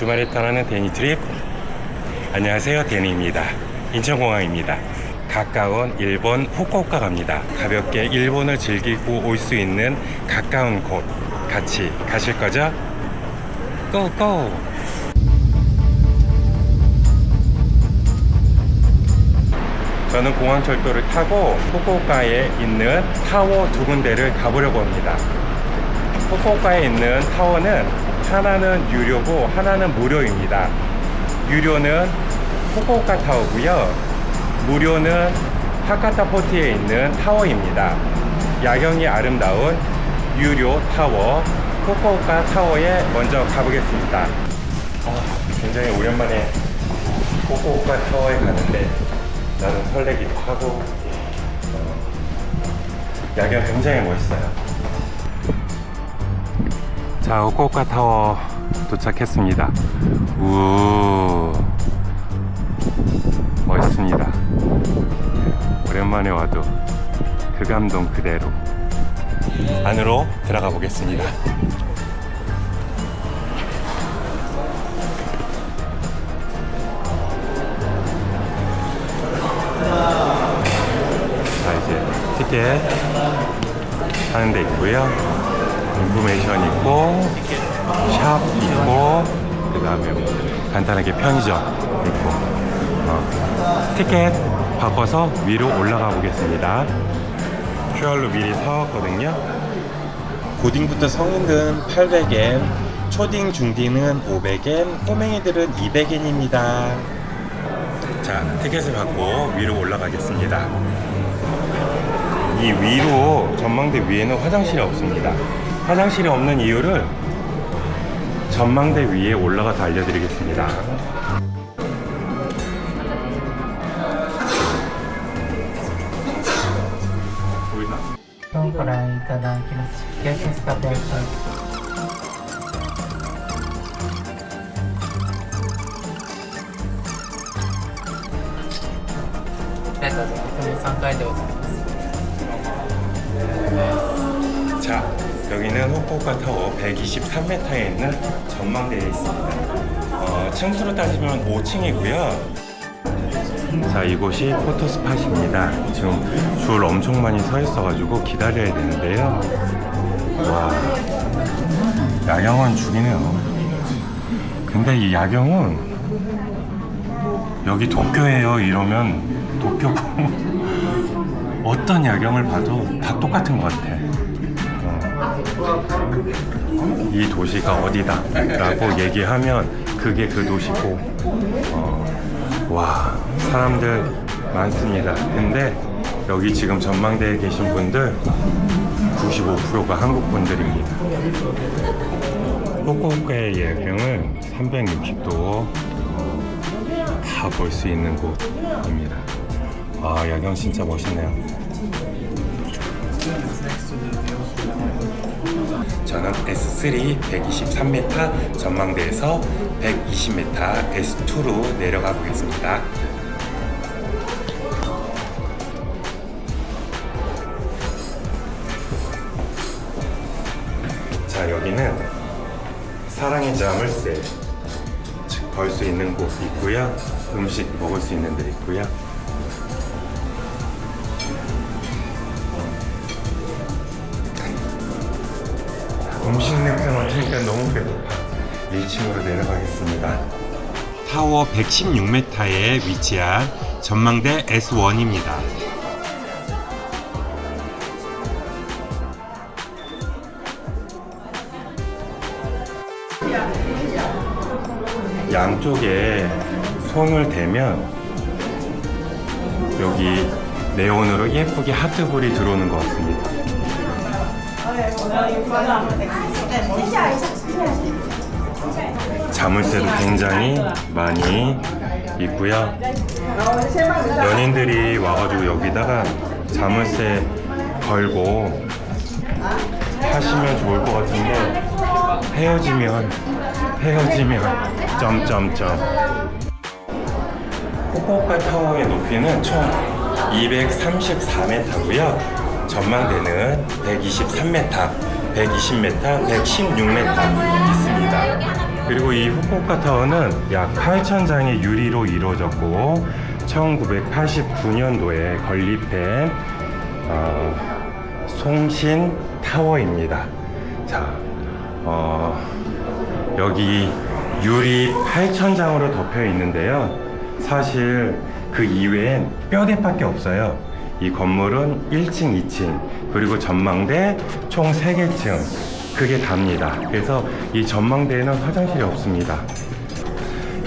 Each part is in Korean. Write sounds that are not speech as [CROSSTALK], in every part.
주말에 떠나는 데니 트립. 안녕하세요 데니입니다. 인천공항입니다. 가까운 일본 후쿠오카 갑니다. 가볍게 일본을 즐기고 올 수 있는 가까운 곳. 같이 가실 거죠? 고고 저는 공항철도를 타고 후쿠오카에 있는 타워 두 군데를 가보려고 합니다. 후쿠오카에 있는 타워는 하나는 유료고 하나는 무료입니다. 유료는 후쿠오카 타워고요. 무료는 하카타 포트에 있는 타워입니다. 야경이 아름다운 유료 타워 후쿠오카 타워에 먼저 가보겠습니다. 어, 굉장히 오랜만에 후쿠오카 타워에 가는데 나는 설레기도 하고 어, 야경 굉장히 멋있어요. 자, 후쿠오카 타워 도착했습니다. 우 멋있습니다. 오랜만에 와도 그 감동 그대로 안으로 들어가 보겠습니다. 자, 이제 티켓 하는 데 있고요. 인포메이션 있고 샵 있고 그 다음에 간단하게 편의점 있고 어, 티켓 바꿔서 위로 올라가 보겠습니다. QR로 미리 사왔거든요. 고딩부터 성인은 800엔 초딩 중딩은 500엔 꼬맹이들은 200엔입니다. 자 티켓을 받고 위로 올라가겠습니다. 이 위로 전망대 위에는 화장실이 없습니다. 화장실이 없는 이유를 전망대 위에 올라가서 알려드리겠습니다. ご覧いただきます。ゲストスカ 여기는 후쿠오카 타워 123m에 있는 전망대에 있습니다. 어, 층수로 따지면 5층이고요. 자, 이곳이 포토 스팟입니다. 지금 줄 엄청 많이 서 있어가지고 기다려야 되는데요. 와, 야경은 죽이네요. 근데 이 야경은 여기 도쿄예요 이러면 도쿄고 [LAUGHS] 어떤 야경을 봐도 다 똑같은 것 같아. 어. 이 도시가 어디다? 라고 얘기하면 그게 그 도시고 어, 와 사람들 많습니다. 근데 여기 지금 전망대에 계신 분들 95%가 한국 분들입니다. 후쿠오카의 야경을 360도 다 볼 수 있는 곳입니다. 아 야경 진짜 멋있네요 저는 S3 123m 전망대에서 120m S2로 내려가 보겠습니다. 자, 여기는 사랑의 자물쇠 걸수 있는 곳 있고요. 음식 먹을 수 있는 데 있고요. 음식 냄새 맡으니까 너무 배고파. 1층으로 내려가겠습니다. 타워 116m에 위치한 전망대 S1입니다. 양쪽에 손을 대면 여기 네온으로 예쁘게 하트불이 들어오는 것 같습니다. 자물쇠도 굉장히 많이 있고요. 연인들이 와가지고 여기다가 자물쇠 걸고 하시면 좋을 것 같은데 헤어지면 헤어지면 점점점 후쿠오카 타워의 높이는 총 234m고요. 전망대는 123m, 120m, 116m 있습니다. 그리고 이 후쿠오카 타워는 약 8,000장의 유리로 이루어졌고 1989년도에 건립된 어, 송신 타워입니다. 자, 어, 여기 유리 8,000장으로 덮여 있는데요. 사실 그 이외엔 뼈대밖에 없어요. 이 건물은 1층, 2층, 그리고 전망대 총 3개층. 그게 답니다. 그래서 이 전망대에는 화장실이 없습니다.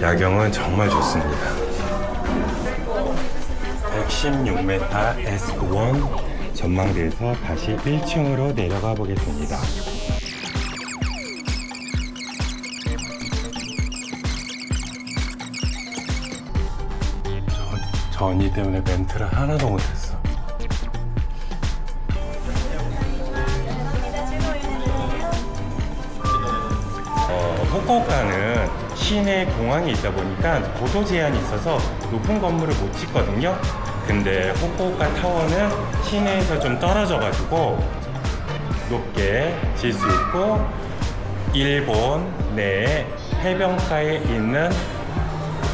야경은 정말 좋습니다. 116m S1 전망대에서 다시 1층으로 내려가 보겠습니다. 언니 때문에 멘트를 하나도 못했어. 어, 후쿠오카는 시내 공항이 있다 보니까 고도 제한이 있어서 높은 건물을 못 짓거든요. 근데 후쿠오카 타워는 시내에서 좀 떨어져가지고 높게 질 수 있고 일본 내 해변가에 있는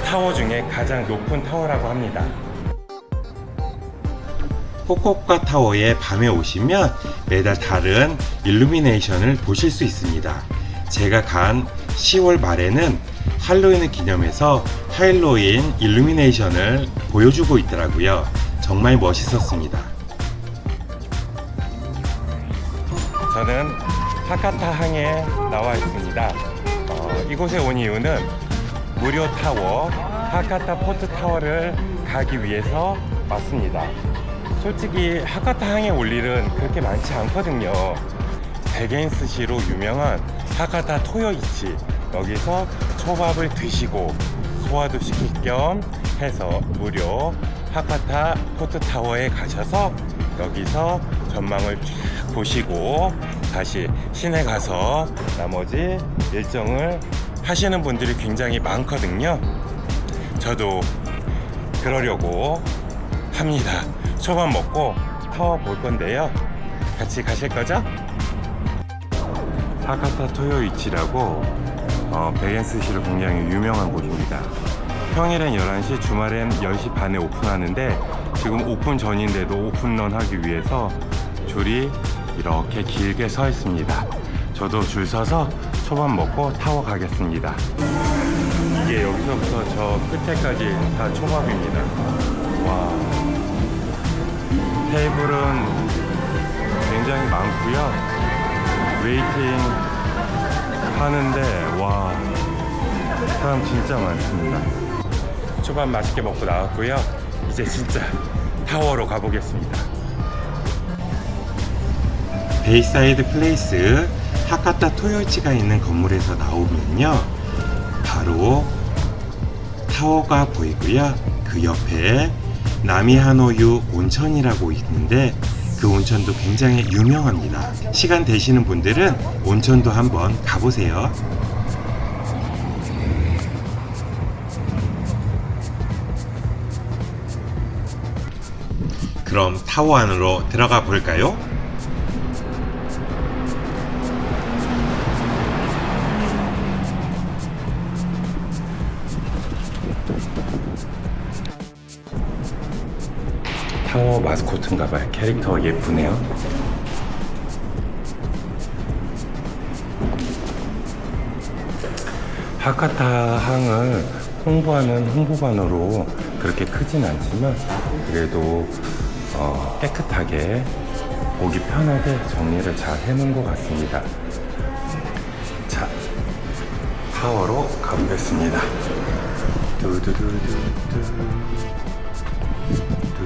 타워 중에 가장 높은 타워라고 합니다. 후쿠오카 타워에 밤에 오시면 매달 다른 일루미네이션을 보실 수 있습니다. 제가 간 10월 말에는 할로윈을 기념해서 할로윈 일루미네이션을 보여주고 있더라고요. 정말 멋있었습니다. 저는 하카타 항에 나와 있습니다. 어, 이곳에 온 이유는 무료 타워 하카타 포트 타워를 가기 위해서 왔습니다. 솔직히 하카타 항에 올 일은 그렇게 많지 않거든요. 백엔스시로 유명한 하카타 토요이치 여기서 초밥을 드시고 소화도 시킬 겸 해서 무료 하카타 포트 타워에 가셔서 여기서 전망을 쫙 보시고 다시 시내 가서 나머지 일정을 하시는 분들이 굉장히 많거든요. 저도 그러려고 합니다. 초밥 먹고 타워 볼 건데요. 같이 가실 거죠? 하카타 토요이치라고 어, 베겐스시로 굉장히 유명한 곳입니다. 평일엔 11시, 주말엔 10시 반에 오픈하는데 지금 오픈 전인데도 오픈런 하기 위해서 줄이 이렇게 길게 서 있습니다. 저도 줄 서서 초밥 먹고 타워 가겠습니다. 이게 여기서부터 저 끝에까지 다 초밥입니다. 와. 테이블은 굉장히 많고요. 웨이팅 하는데 와 사람 진짜 많습니다. 초밥 맛있게 먹고 나왔고요. 이제 진짜 타워로 가보겠습니다. 베이사이드 플레이스 하카타 토요이치가 있는 건물에서 나오면요. 바로 타워가 보이고요. 그 옆에 나미하노유 온천이라고 있는데 그 온천도 굉장히 유명합니다. 시간 되시는 분들은 온천도 한번 가보세요. 그럼 타워 안으로 들어가 볼까요? 마스코트인가 봐요. 캐릭터 예쁘네요. 하카타 항을 홍보하는 홍보관으로 그렇게 크진 않지만 그래도 어, 깨끗하게 보기 편하게 정리를 잘 해놓은 것 같습니다. 자, 타워로 가보겠습니다. 두두두두두.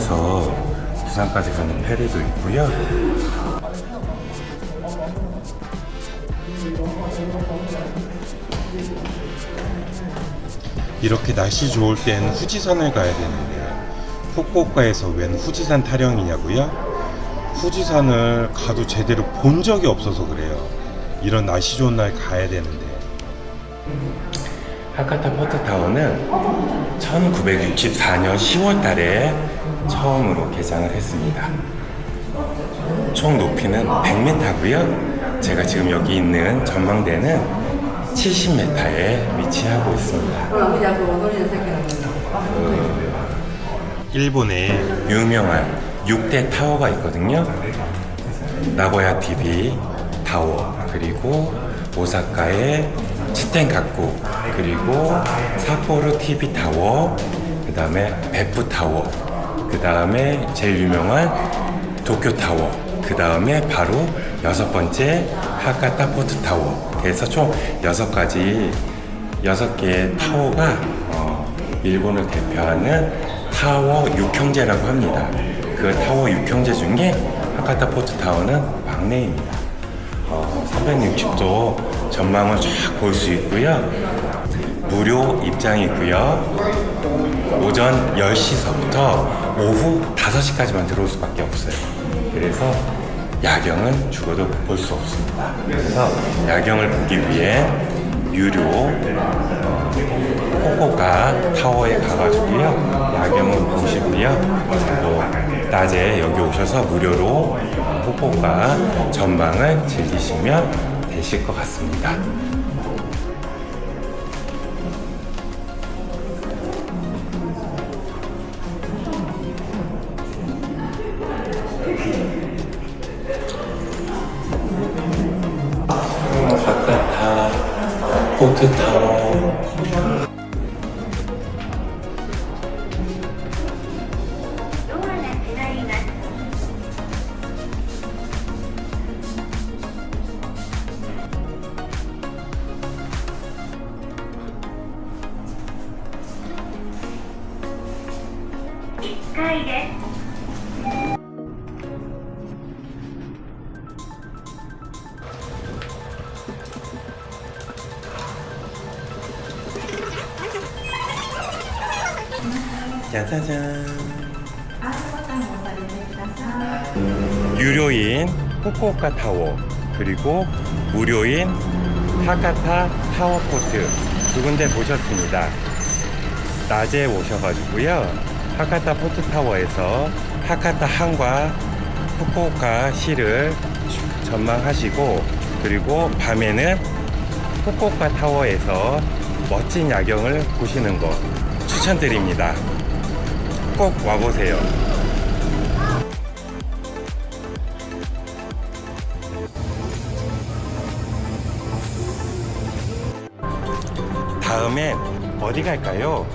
항에서 부산까지 가는 페리도 있고요. 이렇게 날씨 좋을 땐 후지산을 가야 되는데 후쿠오카에서 웬 후지산 타령이냐고요? 후지산을 가도 제대로 본 적이 없어서 그래요. 이런 날씨 좋은 날 가야 되는데. 하카타 포트타워는 1964년 10월 달에 처음으로 개장을 했습니다. 총 높이는 100m고요. 제가 지금 여기 있는 전망대는 70m에 위치하고 있습니다. 일본에 유명한 6대 타워가 있거든요. 나고야 TV 타워, 그리고 오사카의 치텐가쿠, 그리고 사포로 TV 타워, 그 다음에 베프 타워, 그 다음에 제일 유명한 도쿄 타워, 그 다음에 바로 여섯 번째 하카타 포트 타워. 그래서 총 여섯 가지 여섯 개의 타워가 어, 일본을 대표하는 타워 6형제라고 합니다. 그 타워 6형제 중에 하카타 포트 타워는 막내입니다. 어, 360도 전망을 쫙 볼 수 있고요. 무료 입장이고요. 오전 10시서부터 오후 5시까지만 들어올 수밖에 없어요. 그래서 야경은 죽어도 볼 수 없습니다. 그래서 야경을 보기 위해 유료 어, 코코가 타워에 가가지고요. 야경을 보시고요. 또 낮에 여기 오셔서 무료로 코코가 전망을 즐기시면 되실 것 같습니다. っ1階で。す 짜자잔. 유료인 후쿠오카 타워 그리고 무료인 하카타 타워포트 두 군데 보셨습니다. 낮에 오셔가지고요 하카타 포트 타워에서 하카타 항과 후쿠오카 시를 전망하시고 그리고 밤에는 후쿠오카 타워에서 멋진 야경을 보시는 거 추천드립니다. 꼭 와보세요. 다음엔 어디 갈까요?